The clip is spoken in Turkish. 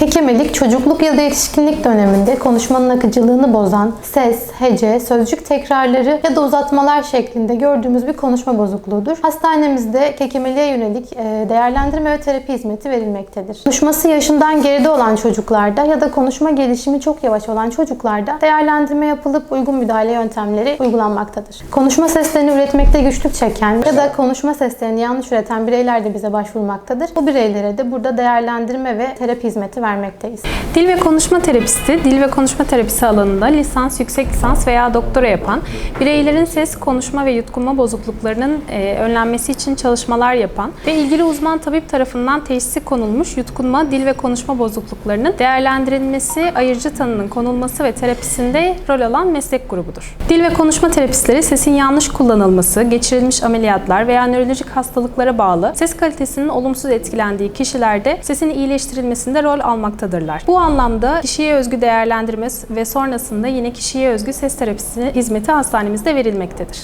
Kekemelik çocukluk ya da yetişkinlik döneminde konuşmanın akıcılığını bozan ses, hece, sözcük tekrarları ya da uzatmalar şeklinde gördüğümüz bir konuşma bozukluğudur. Hastanemizde kekemeliğe yönelik e, değerlendirme ve terapi hizmeti verilmektedir. Konuşması yaşından geride olan çocuklarda ya da konuşma gelişimi çok yavaş olan çocuklarda değerlendirme yapılıp uygun müdahale yöntemleri uygulanmaktadır. Konuşma seslerini üretmekte güçlük çeken ya da konuşma seslerini yanlış üreten bireyler de bize başvurmaktadır. Bu bireylere de burada değerlendirme ve terapi hizmeti vermekteyiz. Dil ve konuşma terapisti, dil ve konuşma terapisi alanında lisans, yüksek lisans veya doktora yapan, bireylerin ses, konuşma ve yutkunma bozukluklarının e, önlenmesi için çalışmalar yapan ve ilgili uzman tabip tarafından teşhisi konulmuş yutkunma, dil ve konuşma bozukluklarının değerlendirilmesi, ayırıcı tanının konulması ve terapisinde rol alan meslek grubudur. Dil ve konuşma terapistleri sesin yanlış kullanılması, geçirilmiş ameliyatlar veya nörolojik hastalıklara bağlı ses kalitesinin olumsuz etkilendiği kişilerde sesin iyileştirilmesinde rol almaktadırlar. Bu anlamda kişiye özgü değerlendirme ve sonrasında yine kişiye özgü ses terapisi hizmeti hastanemizde verilmektedir.